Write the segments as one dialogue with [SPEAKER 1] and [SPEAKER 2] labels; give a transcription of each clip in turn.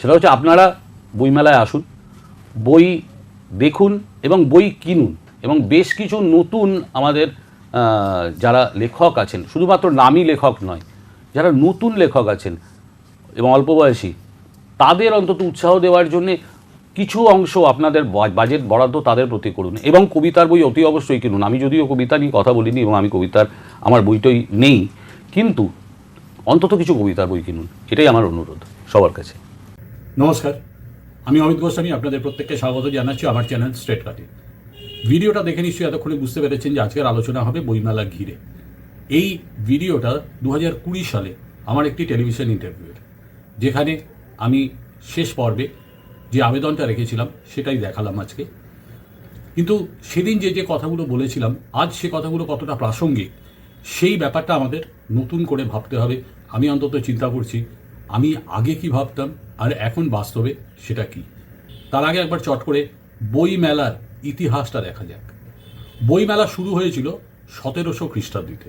[SPEAKER 1] সেটা হচ্ছে আপনারা বইমেলায় আসুন, বই দেখুন এবং বই কিনুন এবং বেশ কিছু নতুন আমাদের যারা লেখক আছেন, শুধুমাত্র নামী লেখক নয়, যারা নতুন লেখক আছেন এবং অল্প বয়সী, তাদের অন্তত উৎসাহ দেওয়ার জন্যে কিছু অংশ আপনাদের বাজেট বরাদ্দ তাদের প্রতি করুন এবং কবিতার বই অতি অবশ্যই কিনুন। আমি যদিও কবিতা নিয়ে কথা বলিনি এবং আমি কবিতার, আমার বইটাই নেই, কিন্তু অন্তত কিছু কবিতার বই কিনুন, এটাই আমার অনুরোধ সবার কাছে।
[SPEAKER 2] নমস্কার, আমি অমিত গোস্বামী, আপনাদের প্রত্যেককে স্বাগত জানাচ্ছি আমার চ্যানেল স্ট্রেট কাটে। ভিডিওটা দেখে নিশ্চয়ই এতক্ষণে বুঝতে পেরেছেন যে আজকের আলোচনা হবে বইমেলা ঘিরে। এই ভিডিওটা দু সালে আমার একটি টেলিভিশন ইন্টারভিউয়ের, যেখানে আমি শেষ পর্বে যে আবেদনটা রেখেছিলাম সেটাই দেখালাম আজকে। কিন্তু সেদিন যে যে কথাগুলো বলেছিলাম, আজ সে কথাগুলো কতটা প্রাসঙ্গিক, সেই ব্যাপারটা আমাদের নতুন করে ভাবতে হবে। আমি অন্তত চিন্তা করছি, আমি আগে কি ভাবতাম আর এখন বাস্তবে সেটা কি? তার আগে একবার চট করে বই মেলার ইতিহাসটা দেখা যাক। বই মেলা শুরু হয়েছিল সতেরোশো খ্রিস্টাব্দীতে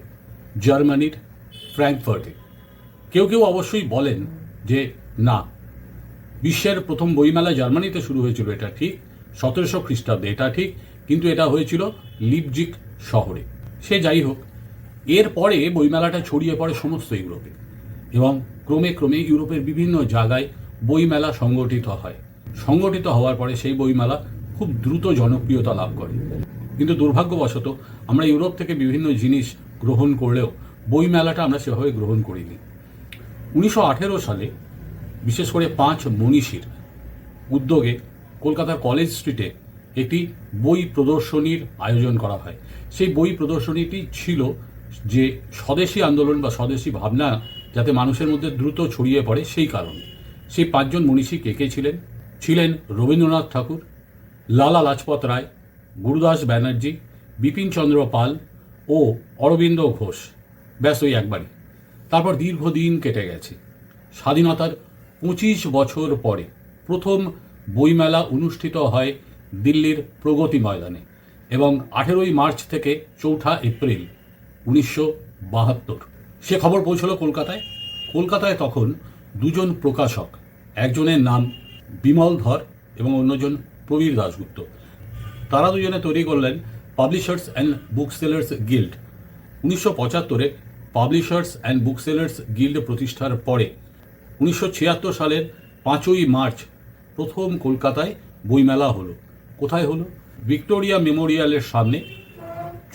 [SPEAKER 2] জার্মানির ফ্র্যাঙ্কফার্টে। কেউ কেউ অবশ্যই বলেন যে, না, বিশ্বের প্রথম বইমেলা জার্মানিতে শুরু হয়েছিল, এটা ঠিক, সতেরোশো খ্রিস্টাব্দে, এটা ঠিক, কিন্তু এটা হয়েছিল লিপজিক শহরে। সে যাই হোক, এরপরে বইমেলাটা ছড়িয়ে পড়ে সমস্ত ইউরোপে। এবং ক্রমে ক্রমে ইউরোপের বিভিন্ন জায়গায় বইমেলা সংগঠিত হয়। সংগঠিত হওয়ার পরে সেই বইমেলা খুব দ্রুত জনপ্রিয়তা লাভ করে। কিন্তু দুর্ভাগ্যবশত আমরা ইউরোপ থেকে বিভিন্ন জিনিস গ্রহণ করলেও বইমেলাটা আমরা সেভাবে গ্রহণ করিনি। উনিশশো আঠেরো সালে, বিশেষ করে পাঁচ মনীষীর উদ্যোগে কলকাতার কলেজ স্ট্রিটে একটি বই প্রদর্শনীর আয়োজন করা হয়। সেই বই প্রদর্শনীটি ছিল যে স্বদেশী আন্দোলন বা স্বদেশী ভাবনা যাতে মানুষের মধ্যে দ্রুত ছড়িয়ে পড়ে সেই কারণে। সেই পাঁচজন মনীষী কে কে ছিলেন? ছিলেন রবীন্দ্রনাথ ঠাকুর, লালা লাজপত রায়, গুরুদাস ব্যানার্জি বিপিনচন্দ্র পাল ও অরবিন্দ ঘোষ। ব্যাস ওই একবারই। তারপর দীর্ঘদিন কেটে গেছে। স্বাধীনতার পঁচিশ বছর পরে প্রথম বইমেলা অনুষ্ঠিত হয় দিল্লির প্রগতি ময়দানে এবং আঠেরোই মার্চ থেকে চৌঠা এপ্রিল উনিশশো বাহাত্তর। সে খবর পৌঁছলো কলকাতায়। কলকাতায় তখন দুজন প্রকাশক, একজনের নাম বিমল ধর এবং অন্যজন প্রবীর দাশগুপ্ত। তারা দুজনে তৈরি করলেন publishers and book sellers guild উনিশশো পঁচাত্তরে publishers and book sellers guild প্রতিষ্ঠার পরে, উনিশশো ছিয়াত্তর সালের পাঁচই মার্চ প্রথম কলকাতায় বইমেলা হলো। কোথায় হলো? ভিক্টোরিয়া মেমোরিয়ালের সামনে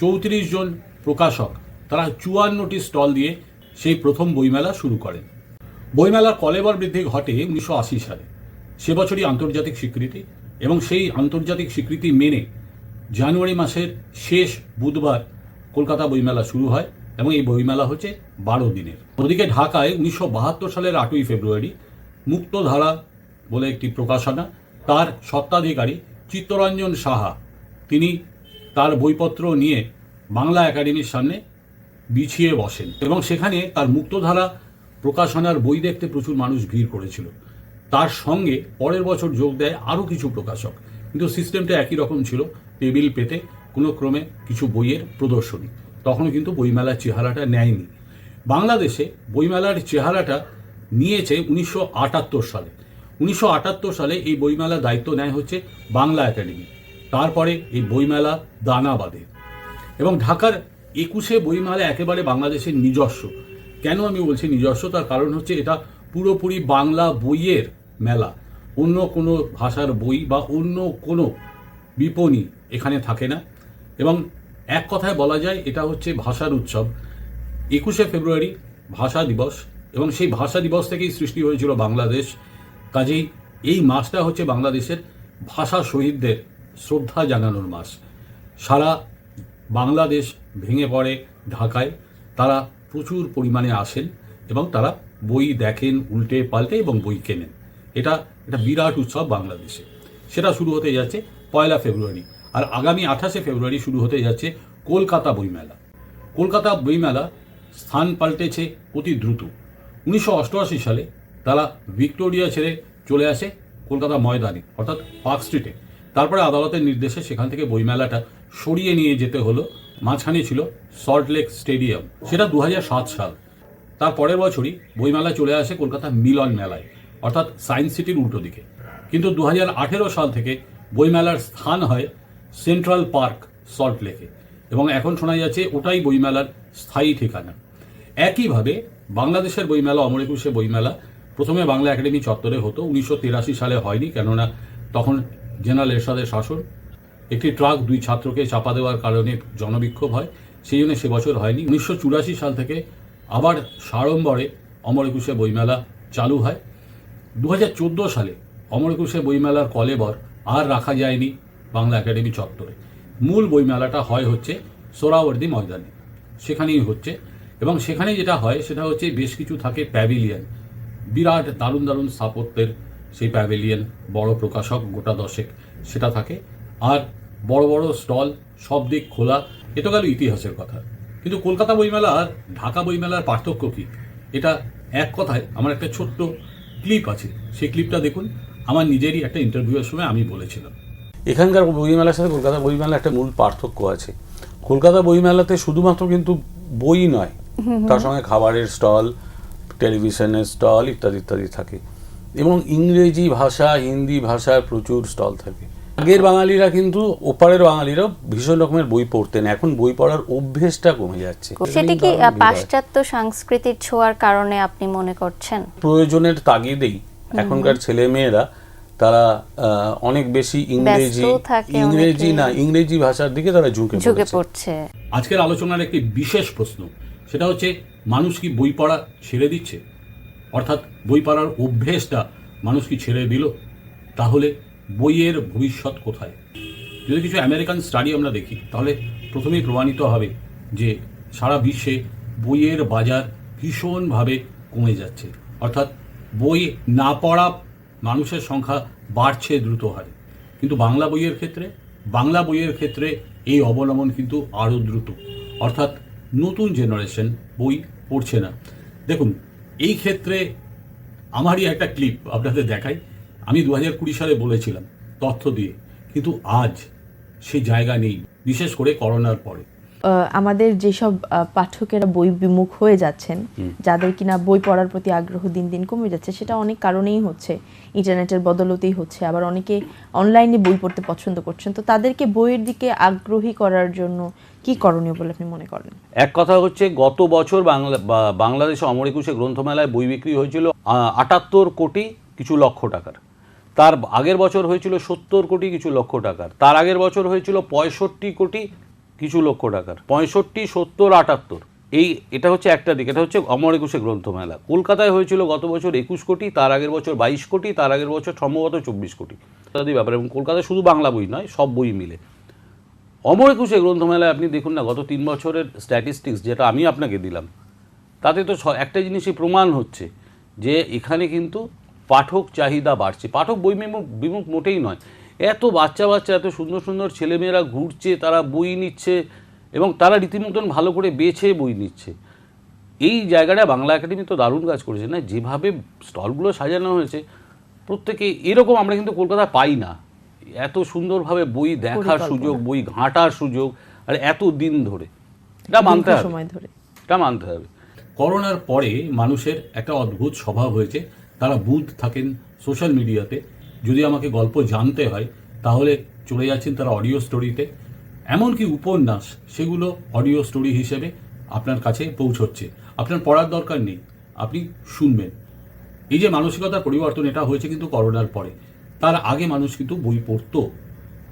[SPEAKER 2] চৌত্রিশ জন প্রকাশক তারা চুয়ান্নটি স্টল দিয়ে সেই প্রথম বইমেলা শুরু করেন। বইমেলার কলেবর বৃদ্ধি ঘটে উনিশশো আশি সালে। সে বছরই আন্তর্জাতিক স্বীকৃতি এবং সেই আন্তর্জাতিক স্বীকৃতি মেনে জানুয়ারি মাসের শেষ বুধবার কলকাতা বইমেলা শুরু হয় এবং এই বইমেলা হচ্ছে বারো দিনের। ওদিকে ঢাকায় উনিশশো বাহাত্তর সালের আটই ফেব্রুয়ারি মুক্তধারা বলে একটি প্রকাশনা, তার সত্ত্বাধিকারী চিত্তরঞ্জন সাহা, তিনি তার বইপত্র নিয়ে বাংলা একাডেমির সামনে বিছিয়ে বসেন এবং সেখানে তার মুক্তধারা প্রকাশনার বই দেখতে প্রচুর মানুষ ভিড় করেছিল। তার সঙ্গে পরের বছর যোগ দেয় আরও কিছু প্রকাশক। কিন্তু সিস্টেমটা একই রকম ছিল, টেবিল পেতে কোনো ক্রমে কিছু বইয়ের প্রদর্শনী। তখনও কিন্তু বইমেলার চেহারাটা নেয়নি। বাংলাদেশে বইমেলার চেহারাটা নিয়েছে উনিশশো আটাত্তর সালে। উনিশশো আটাত্তর সালে এই বইমেলার দায়িত্ব নেয় হচ্ছে বাংলা একাডেমি। তারপরে এই বইমেলা দানা বাঁধে এবং ঢাকার একুশে বইমেলা একেবারে বাংলাদেশের নিজস্ব। কেন আমি বলছি নিজস্ব? তার কারণ হচ্ছে এটা পুরোপুরি বাংলা বইয়ের মেলা। অন্য কোনো ভাষার বই বা অন্য কোনো বিপণী এখানে থাকে না। এবং এক কথায় বলা যায়, এটা হচ্ছে ভাষার উৎসব। একুশে ফেব্রুয়ারি ভাষা দিবস, এবং সেই ভাষা দিবস থেকেই সৃষ্টি হয়েছিল বাংলাদেশ। কাজেই এই মাসটা হচ্ছে বাংলাদেশের ভাষা শহীদদের শ্রদ্ধা জানানোর মাস। সারা বাংলাদেশ ভেঙে পড়ে ঢাকায়, তারা প্রচুর পরিমাণে আসেন এবং তারা বই দেখেন, উল্টে পাল্টে এবং বই কেনেন। এটা এটা বিরাট উৎসব বাংলাদেশে। সেটা শুরু হতে যাচ্ছে পয়লা ফেব্রুয়ারি আর আগামী আঠাশে ফেব্রুয়ারি শুরু হতে যাচ্ছে কলকাতা বইমেলা কলকাতা বইমেলা স্থান পাল্টেছে অতি দ্রুত। উনিশশো অষ্টআশি সালে তারা ভিক্টোরিয়া ছেড়ে চলে আসে কলকাতা ময়দানে, অর্থাৎ পার্ক স্ট্রিটে। তারপরে আদালতের নির্দেশে সেখান থেকে বইমেলাটা সরিয়ে নিয়ে যেতে হলো। মাঝখানে ছিল সল্ট লেক স্টেডিয়াম। সেটা দু হাজার সাত সাল। তার পরের বছরই বইমেলা চলে আসে কলকাতা মিলন মেলায়, অর্থাৎ সায়েন্স সিটির উল্টো দিকে। কিন্তু দু হাজার আঠেরো সাল থেকে বইমেলার স্থান হয় সেন্ট্রাল পার্ক সল্ট লেকে। এবং এখন শোনা যাচ্ছে ওটাই বইমেলার স্থায়ী ঠিকানা। একইভাবে বাংলাদেশের বইমেলা, অমর একুশে বইমেলা, প্রথমে বাংলা একাডেমি চত্বরে হতো, উনিশশো তিরাশি সালে হয়নি, কেননা তখন জেনারেল এরশাদের শাসন। একটি ট্রাক দুই ছাত্রকে চাপা দেওয়ার কারণে জনবিক্ষোভ হয়, সেই জন্য সে বছর হয়নি। উনিশশো চুরাশি সাল থেকে আবার সাড়ম্বরে অমর একুশে বইমেলা চালু হয়। দু হাজার চোদ্দ সালে অমর একুশে বইমেলার কলেবর আর রাখা যায়নি বাংলা একাডেমি চত্বরে। মূল বইমেলাটা হয় হচ্ছে সোরাওয়ার্দি ময়দানে। সেখানেই হচ্ছে এবং সেখানে যেটা হয় সেটা হচ্ছে বেশ কিছু থাকে প্যাভিলিয়ন। বিরাট দারুণ দারুণ স্থাপত্যের সেই প্যাভিলিয়ন, বড় প্রকাশক গোটা দশেক সেটা থাকে। আর বড় বড় স্টল সব দিক খোলা। এ তো গেল ইতিহাসের কথা। কিন্তু কলকাতা বইমেলা আর ঢাকা বইমেলার পার্থক্য কি? এটা এক কথায় আমার একটা ছোট্ট ক্লিপ আছে। সেই ক্লিপটা দেখুন। আমার নিজেরই একটা ইন্টারভিউয়ের সময় আমি বলেছিলাম।
[SPEAKER 1] এখানকার বইমেলার সাথে কলকাতা বইমেলা একটা মূল পার্থক্য আছে। কলকাতা বইমেলাতে শুধুমাত্র কিন্তু বই নয়, তার সঙ্গে খাবারের স্টল, টেলিভিশনের স্টল ইত্যাদি ইত্যাদি থাকে। এবং ইংরেজি ভাষা, হিন্দি ভাষার প্রচুর স্টল থাকে। আগের বাঙালিরা কিন্তু ওপারের বাঙালিরাও ভীষণ রকমের বই পড়তেন। এখন বই পড়ার অভ্যেসটা কমে যাচ্ছে।
[SPEAKER 3] সেটি কি। পাশ্চাত্য সংস্কৃতির ছোঁয়ার কারণে আপনি মনে করছেন?
[SPEAKER 1] প্রয়োজনের তাগিদেই এখনকার ছেলে মেয়েরা তারা অনেক বেশি ইংরেজি ইংরেজি না ইংরেজি ভাষার দিকে তারা ঝুঁকে
[SPEAKER 3] ঝুঁকে
[SPEAKER 1] পড়ছে।
[SPEAKER 2] আজকের আলোচনার একটি বিশেষ প্রশ্ন সেটা হচ্ছে মানুষ কি বই পড়া ছেড়ে দিচ্ছে? অর্থাৎ বই পড়ার অভ্যেসটা মানুষ কি ছেড়ে দিল? তাহলে বইয়ের ভবিষ্যৎ কোথায়? যদি কিছু আমেরিকান স্টাডি আমরা দেখি, তাহলে প্রথমেই প্রমাণিত হবে যে সারা বিশ্বে বইয়ের বাজার ভীষণভাবে কমে যাচ্ছে। অর্থাৎ বই না পড়া মানুষের সংখ্যা বাড়ছে দ্রুত হারে। কিন্তু বাংলা বইয়ের ক্ষেত্রে, বাংলা বইয়ের ক্ষেত্রে এই অবলম্বন কিন্তু আরও দ্রুত। অর্থাৎ নতুন জেনারেশন বই পড়ছে না। দেখুন, এই ক্ষেত্রে আমারই একটা ক্লিপ আপনাদের দেখাই। আমি দু হাজার কুড়ি সালে বলেছিলাম তথ্য দিয়ে কিন্তু আজ সে জায়গা নেই বিশেষ করে করোনার পরে।
[SPEAKER 4] আহ, আমাদের যেসব আহ, পাঠকেরা বই বিমুখ হয়ে যাচ্ছেন যাদের কিনা বই পড়ার প্রতি আগ্রহ দিন দিন কমে যাচ্ছে সেটা অনেক কারণেই হচ্ছে। ইন্টারনেটের বদলতেই হচ্ছে আবার অনেকে অনলাইনে বই পড়তে পছন্দ করছেন। তো তাদেরকে বইয়ের দিকে আগ্রহী করার জন্য কি করণীয় বলে আপনি মনে করেন?
[SPEAKER 1] এক কথা হচ্ছে গত বছর বাংলা বা- বাংলাদেশে অমর একুশে গ্রন্থমেলায় বই বিক্রি হয়েছিল আটাত্তর কোটি কিছু লক্ষ টাকার। তার আগের বছর হয়েছিল সত্তর কোটি কিছু লক্ষ টাকার। তার আগের বছর হয়েছিল পঁয়ষট্টি কোটি কিছু লক্ষ টাকার। পঁয়ষট্টি, সত্তর, আটাত্তর। এই এটা হচ্ছে একটা দিক, এটা হচ্ছে অমর একুশে গ্রন্থমেলা। কলকাতায় হয়েছিল গত বছর একুশ কোটি, তার আগের বছর বাইশ কোটি, তার আগের বছর সম্ভবত চব্বিশ কোটি। ইত্যাদি ব্যাপার, এবং কলকাতায় শুধু বাংলা বই নয়, সব বই মিলে। অমর একুশে গ্রন্থমেলায় আপনি দেখুন না, গত তিন বছরের স্ট্যাটিস্টিক্স যেটা আমি আপনাকে দিলাম, তাতে তো একটা জিনিসই প্রমাণ হচ্ছে যে এখানে কিন্তু পাঠক চাহিদা বাড়ছে। পাঠক বই বিমুখ বিমুখ মোটেই নয়। এত বাচ্চা বাচ্চা এত সুন্দর সুন্দর ছেলেমেয়েরা ঘুরছে তারা বই নিচ্ছে এবং তারা রীতিমতন ভালো করে বেছে বই নিচ্ছে। এই জায়গাটা বাংলা একাডেমি তো দারুণ কাজ করেছে না? যেভাবে স্টলগুলো সাজানো হয়েছে প্রত্যেকে এরকম আমরা কিন্তু কলকাতা পাই না। এত সুন্দরভাবে বই দেখার সুযোগ বই ঘাঁটার সুযোগ আর এত দিন ধরে। এটা মানতে হবে।
[SPEAKER 4] ধরে।
[SPEAKER 1] এটা মানতে হবে।
[SPEAKER 2] করোনার পরে মানুষের একটা অদ্ভুত স্বভাব হয়েছে। তারা বুধ থাকেন সোশ্যাল মিডিয়াতে। যদি আমাকে গল্প জানতে হয়, তাহলে চলে যাচ্ছেন তারা অডিও স্টোরিতে। এমনকি উপন্যাস, সেগুলো অডিও স্টোরি হিসেবে আপনার কাছে পৌঁছচ্ছে। আপনার পড়ার দরকার নেই, আপনি শুনবেন। এই যে মানসিকতার পরিবর্তন, এটা হয়েছে কিন্তু করোনার পরে। তার আগে মানুষ কিন্তু বই পড়তো,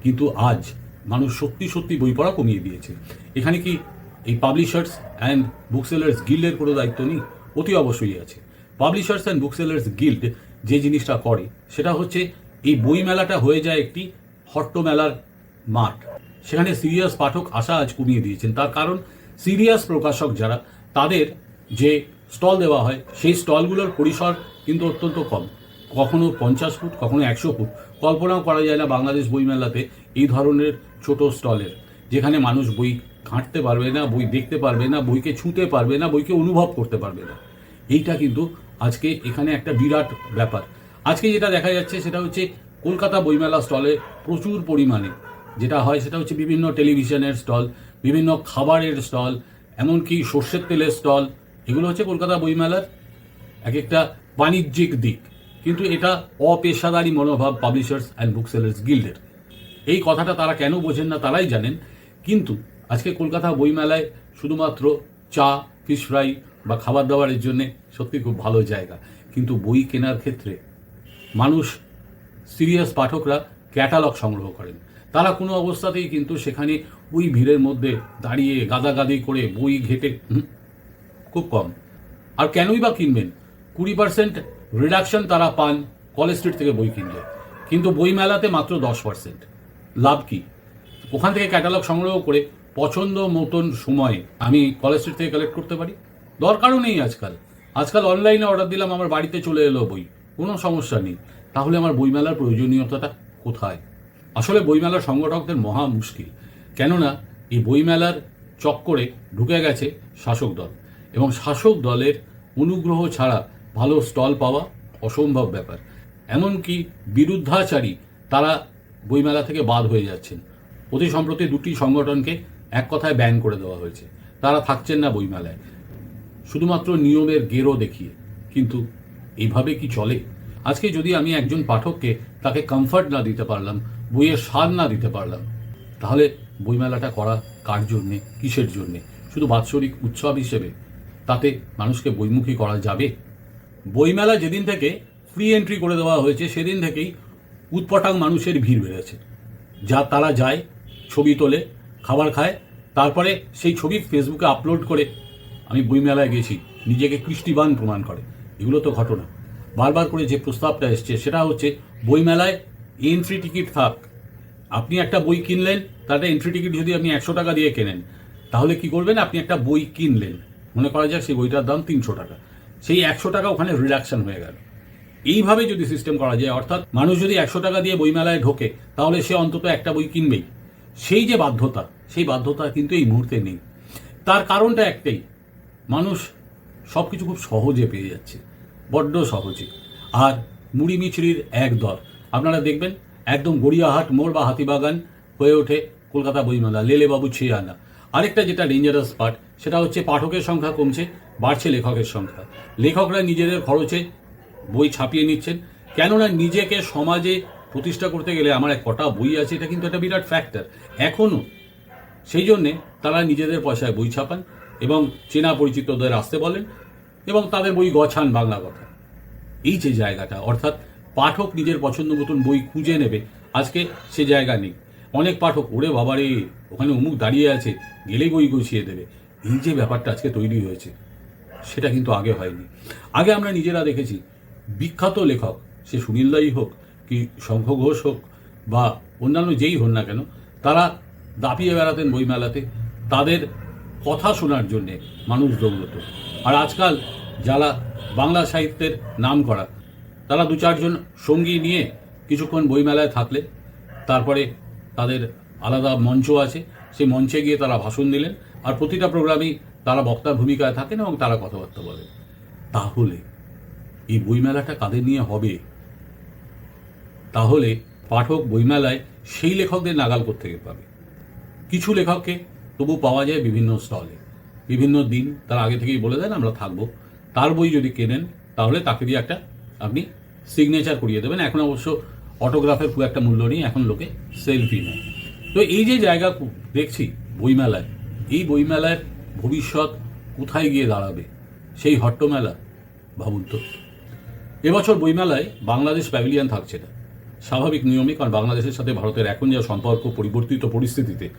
[SPEAKER 2] কিন্তু আজ মানুষ সত্যি সত্যি বই পড়া কমিয়ে দিয়েছে। এখানে কি এই পাবলিশার্স অ্যান্ড বুকসেলার্স গিল্ডের কোনো দায়িত্ব নেই? অতি অবশ্যই আছে। পাবলিশার্স অ্যান্ড বুকসেলার্স গিল্ড যে জিনিসটা করে, সেটা হচ্ছে এই বই মেলাটা হয়ে যায় একটি হট্টমেলার মাঠ। সেখানে সিরিয়াস পাঠক আশা আজ কমিয়ে দিয়েছেন। তার কারণ, সিরিয়াস প্রকাশক যারা, তাদের যে স্টল দেওয়া হয়, সেই স্টলগুলোর পরিসর কিন্তু অত্যন্ত কম। কখনো পঞ্চাশ ফুট, কখনো একশো ফুট। কল্পনাও করা যায় না বাংলাদেশ বইমেলাতে এই ধরনের ছোট স্টলের, যেখানে মানুষ বই ঘাঁটতে পারবে না, বই দেখতে পারবে না, বইকে ছুঁতে পারবে না, বইকে অনুভব করতে পারবে না। এইটা কিন্তু আজকে এখানে একটা বিরাট ব্যাপার। আজকে যেটা দেখা যাচ্ছে সেটা হচ্ছে কলকাতা বইমেলা স্টলে প্রচুর পরিমাণে যেটা হয় সেটা হচ্ছে বিভিন্ন টেলিভিশনের স্টল, বিভিন্ন খাবারের স্টল, এমনকি সর্ষের তেলের স্টল, এগুলো হচ্ছে কলকাতা বইমেলার এক একটা বাণিজ্যিক দিক। কিন্তু এটা অপেশাদারি মনোভাব পাবলিশার্স অ্যান্ড বুক সেলার্স গিল্ডের। এই কথাটা তারা কেন বোঝেন না তারাই জানেন। কিন্তু আজকে কলকাতা বইমেলায় শুধুমাত্র চা, ফিশ ফ্রাই বা খাবার দাবারের জন্য সত্যি খুব ভালো জায়গা। কিন্তু বই কেনার ক্ষেত্রে মানুষ সিরিয়াস পাঠকরা ক্যাটালগ সংগ্রহ করেন। তারা কোনো অবস্থাতেই কিন্তু সেখানে ওই ভিড়ের মধ্যে দাঁড়িয়ে গাদাগাদি করে বই ঘেটে খুব কম। আর কেনই বা কিনবেন? কুড়ি পার্সেন্ট রিডাকশন তারা পান কলেজ স্ট্রিট থেকে বই কিনলে। কিন্তু বই মেলাতে মাত্র দশ পার্সেন্ট লাভ কি? ওখান থেকে ক্যাটালগ সংগ্রহ করে পছন্দ মতন সময়ে আমি কলেজ স্ট্রিট থেকে কালেক্ট করতে পারি? দরকারও নেই আজকাল। আজকাল অনলাইনে অর্ডার দিলাম, আমার বাড়িতে চলে এলো বই। কোনো সমস্যা নেই। তাহলে আমার বইমেলার প্রয়োজনীয়তাটা কোথায়? আসলে বইমেলার সংগঠকদের মহা মুশকিল। কেননা, এই বইমেলার চক্করে ঢুকে গেছে শাসক দল। এবং শাসক দলের অনুগ্রহ ছাড়া ভালো স্টল পাওয়া অসম্ভব ব্যাপার। এমনকি বিরুদ্ধাচারী, তারা বইমেলা থেকে বাদ হয়ে যাচ্ছেন। অতি সম্প্রতি দুটি সংগঠনকে এক কথায় ব্যান করে দেওয়া হয়েছে। তারা থাকছেন না বইমেলায়। শুধুমাত্র নিয়মের গেরো দেখিয়ে। কিন্তু এইভাবে কি চলে? আজকে যদি আমি একজন পাঠককে তাকে কমফর্ট না দিতে পারলাম বইয়ের স্বাদ না দিতে পারলাম, তাহলে বইমেলাটা করা কার জন্যে, কিসের জন্যে? শুধু বাৎসরিক উৎসব হিসেবে। তাতে মানুষকে বইমুখী করা যাবে? বইমেলা যেদিন থেকে ফ্রি এন্ট্রি করে দেওয়া হয়েছে, সেদিন থেকেই উৎপটাং মানুষের ভিড় বেড়েছে। যা তারা যায়, ছবি তোলে, খাবার খায়, তারপরে সেই ছবি ফেসবুকে আপলোড করে আমি বইমেলায় গেছি, নিজেকে কৃষ্টিবান প্রমাণ করে। এগুলো তো ঘটনা। বারবার করে যে প্রস্তাবটা এসছে, সেটা হচ্ছে বইমেলায় এন্ট্রি টিকিট থাক। আপনি একটা বই কিনলেন, তাতে এন্ট্রি টিকিট যদি আপনি একশো টাকা দিয়ে কেনেন, তাহলে কি করবেন? আপনি একটা বই কিনলেন। মনে করা যাক সেই বইটার দাম তিনশো টাকা। সেই একশো টাকা ওখানে রিডাকশন হয়ে গেল। এইভাবে যদি সিস্টেম করা যায়, অর্থাৎ মানুষ যদি একশো টাকা দিয়ে বইমেলায় ঢোকে, তাহলে সে অন্তত একটা বই কিনবেই। সেই যে বাধ্যতা, সেই বাধ্যতা কিন্তু এই মুহূর্তে নেই। তার কারণটা একটাই মানুষ সব কিছু খুব সহজে পেয়ে যাচ্ছে, বড্ড সহজে। আর মুড়ি মিছরির এক দর আপনারা দেখবেন, একদম গড়িয়াহাট মোড় বা হাতিবাগান হয়ে ওঠে কলকাতা বইমেলা লেলে বাবু ছিয়ে আনা আরেকটা যেটা ডেঞ্জারাস পার্ট সেটা হচ্ছে পাঠকের সংখ্যা কমছে, বাড়ছে লেখকের সংখ্যা। লেখকরা নিজেদের খরচে বই ছাপিয়ে নিচ্ছেন। কেননা নিজেকে সমাজে প্রতিষ্ঠা করতে গেলে আমার এক কটা বই আছে, এটা কিন্তু একটা বিরাট ফ্যাক্টর এখনও সেই জন্যে তারা নিজেদের পয়সায় বই ছাপান এবং চেনা পরিচিতদের আসতে বলেন এবং তাদের বই গছান বাংলা কথা। এই যে জায়গাটা, অর্থাৎ পাঠক নিজের পছন্দ মতন বই খুঁজে নেবে, আজকে সে জায়গা নেই। অনেক পাঠক, ওরে বাবারে ওখানে অমুক দাঁড়িয়ে আছে, গেলেই বই গুছিয়ে দেবে। এই যে ব্যাপারটা আজকে তৈরি হয়েছে, সেটা কিন্তু আগে হয়নি। আগে আমরা নিজেরা দেখেছি, বিখ্যাত লেখক, সে সুনীল দাই হোক কি শঙ্খ ঘোষ হোক বা অন্যান্য যেই হন না কেন, তারা দাপিয়ে বেড়াতেন বইমেলাতে। তাদের কথা শোনার জন্যে মানুষ দৌড়ত আর আজকাল যারা বাংলা সাহিত্যের নাম করা, তারা দু চারজন সঙ্গী নিয়ে কিছুক্ষণ বইমেলায় থাকলে, তারপরে তাদের আলাদা মঞ্চ আছে, সেই মঞ্চে গিয়ে তারা ভাষণ দিলেন, আর প্রতিটা প্রোগ্রামেই তারা বক্তার ভূমিকায় থাকেন এবং তারা কথাবার্তা বলেন। তাহলে এই বইমেলাটা কাদের নিয়ে হবে? তাহলে পাঠক বইমেলায় সেই লেখকদের নাগাল থেকে পাবে? কিছু লেখককে তবু পাওয়া যায় বিভিন্ন স্টলে। বিভিন্ন দিন, তার আগে থেকেই বলে দেন, আমরা থাকব। তার বই যদি কেনেন, তাহলে তাকে দিয়ে একটা আপনি সিগনেচার করিয়ে দেবেন। এখন অবশ্য অটোগ্রাফের খুব একটা মূল্য নেই, এখন লোকে সেলফি নেয়। তো এই যে জায়গা দেখছি, বইমেলায়, এই বইমেলার ভবিষ্যৎ কোথায় গিয়ে দাঁড়াবে? সেই হট্টমেলা, ভাবুন তো। এবছর বইমেলায় বাংলাদেশ প্যাভিলিয়ন থাকছে না। স্বাভাবিক নিয়মে, কারণ বাংলাদেশের সাথে ভারতের এখন যা সম্পর্ক, পরিবর্তিত পরিস্থিতিতে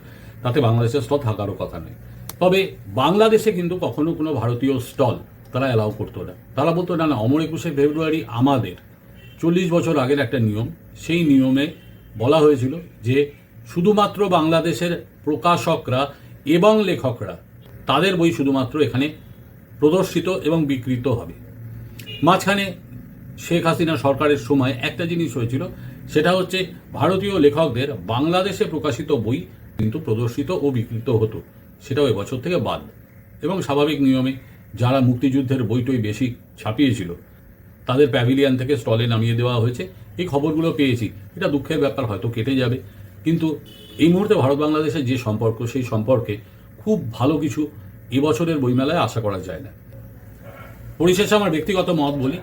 [SPEAKER 2] তাতে বাংলাদেশের স্টল থাকারও কথা নেই। তবে বাংলাদেশে কিন্তু কখনো কোনো ভারতীয় স্টল তারা অ্যালাউ করতো না। তারা বলতো, না না, অমর একুশে ফেব্রুয়ারি আমাদের। চল্লিশ বছর আগের একটা নিয়ম, সেই নিয়মে বলা হয়েছিল যে শুধুমাত্র বাংলাদেশের প্রকাশকরা এবং লেখকরা তাদের বই শুধুমাত্র এখানে প্রদর্শিত এবং বিকৃত হবে। মাঝখানে শেখ হাসিনা সরকারের সময় একটা জিনিস হয়েছিল, সেটা হচ্ছে ভারতীয় লেখকদের বাংলাদেশে প্রকাশিত বই কিন্তু প্রদর্শিত ও বিকৃত হতো। সেটাও এবছর থেকে বাদ। এবং স্বাভাবিক নিয়মে যারা মুক্তিযুদ্ধের বইটই বেশি ছাপিয়েছিল, তাদের প্যাভিলিয়ান থেকে স্টলে নামিয়ে দেওয়া হয়েছে। এই খবরগুলো পেয়েছি। এটা দুঃখের ব্যাপার, হয়তো কেটে যাবে। কিন্তু এই মুহূর্তে ভারত বাংলাদেশের যে সম্পর্ক, সেই সম্পর্কে খুব ভালো কিছু এবছরের বইমেলায় আশা করা যায় না। পরিশেষে আমার ব্যক্তিগত মত বলি,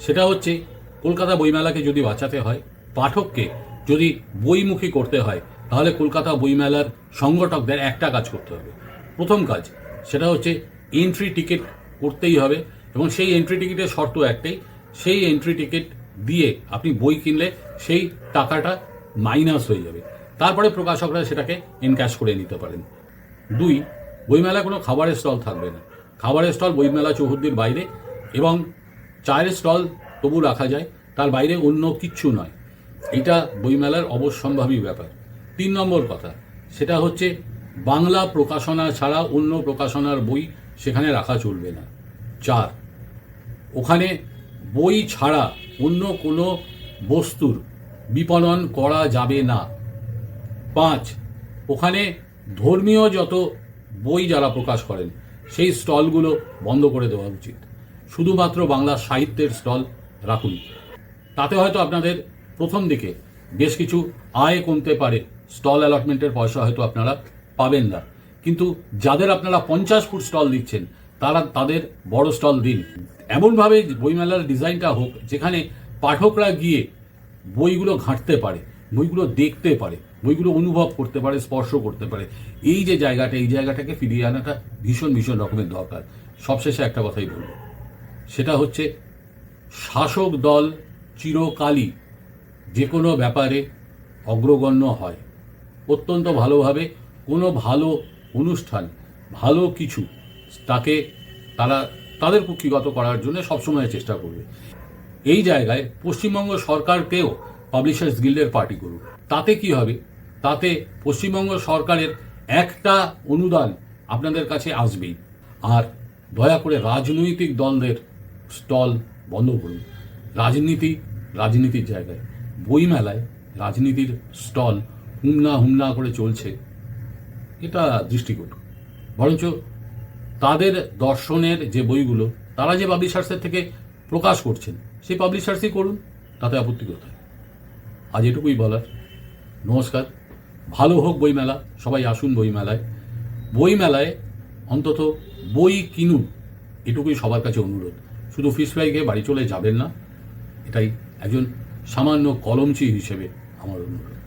[SPEAKER 2] সেটা হচ্ছে, কলকাতা বইমেলাকে যদি বাঁচাতে হয়, পাঠককে যদি বইমুখী করতে হয় তাহলে কলকাতা বইমেলার সংগঠকদের একটা কাজ করতে হবে। প্রথম কাজ, সেটা হচ্ছে এন্ট্রি টিকিট করতেই হবে এবং সেই এন্ট্রি টিকিটের শর্ত একটাই, সেই এন্ট্রি টিকিট দিয়ে আপনি বই কিনলে সেই টাকাটা মাইনাস হয়ে যাবে। তারপরে প্রকাশকরা সেটাকে এনক্যাশ করে নিতে পারেন। দুই বইমেলা কোনো খাবারের স্টল থাকবে না। খাবারের স্টল বইমেলা চৌহদ্দির বাইরে এবং চায়ের স্টল তবু রাখা যায়, তার বাইরে অন্য কিচ্ছু নয়। এটা বইমেলার অবশ্যম্ভাবী ব্যাপার। তিন নম্বর কথা, সেটা হচ্ছে বাংলা প্রকাশনা ছাড়া অন্য প্রকাশনার বই সেখানে রাখা চলবে না। চার, ওখানে বই ছাড়া অন্য কোনো বস্তুর বিপণন করা যাবে না। পাঁচ, ওখানে ধর্মীয় যত বই যারা প্রকাশ করেন, সেই স্টলগুলো বন্ধ করে দেওয়া উচিত। শুধুমাত্র বাংলা সাহিত্যের স্টল রাখুন। তাতে হয়তো আপনাদের প্রথম দিকে বেশ কিছু আয় কমতে পারে। স্টল অ্যালটমেন্টের পয়সা হয়তো আপনারা পাবেন না। কিন্তু যাদের আপনারা পঞ্চাশ ফুট স্টল দিচ্ছেন, তারা তাদের বড় স্টল দিন। এমনভাবে বইমেলার ডিজাইনটা হোক, যেখানে পাঠকরা গিয়ে বইগুলো ঘাঁটতে পারে, বইগুলো দেখতে পারে, বইগুলো অনুভব করতে পারে, স্পর্শ করতে পারে, এই যে জায়গাটা, এই জায়গাটাকে ফিরিয়ে আনাটা ভীষণ ভীষণ রকমের দরকার। সবশেষে একটা কথাই বলব, সেটা হচ্ছে শাসক দল চিরকালই যে কোনো ব্যাপারে অগ্রগণ্য হয়। অত্যন্ত ভালোভাবে কোনো ভালো অনুষ্ঠান, ভালো কিছু তাকে তারা, তাদের কুক্ষিগত করার জন্য সবসময় চেষ্টা করবে। এই জায়গায় পশ্চিমবঙ্গ সরকারকেও পাবলিশার্স গিল্ডের পার্টি করুক তাতে কি হবে? তাতে পশ্চিমবঙ্গ সরকারের একটা অনুদান আপনাদের কাছে আসবেই। আর দয়া করে রাজনৈতিক দলদের স্টল বন্ধ করুন। রাজনীতি, রাজনীতির জায়গায় বইমেলায় রাজনীতির স্টল হুমনা হুমনা করে চলছে, এটা দৃষ্টিকটু। বরঞ্চ তাদের দর্শনের যে বইগুলো, তারা যে পাবলিশার্সের থেকে প্রকাশ করছেন, সেই পাবলিশার্সই করুন, তাতে আপত্তি কোথায়? আজ এটুকুই বলার। নমস্কার। ভালো হোক বইমেলা, সবাই আসুন বইমেলায়। বইমেলায় অন্তত বই কিনুন, এটুকুই সবার কাছে অনুরোধ। শুধু ফিস ফ্রাই খেয়ে বাড়ি চলে যাবেন না, এটাই একজন সামান্য কলমচি হিসেবে আমার অনুরোধ।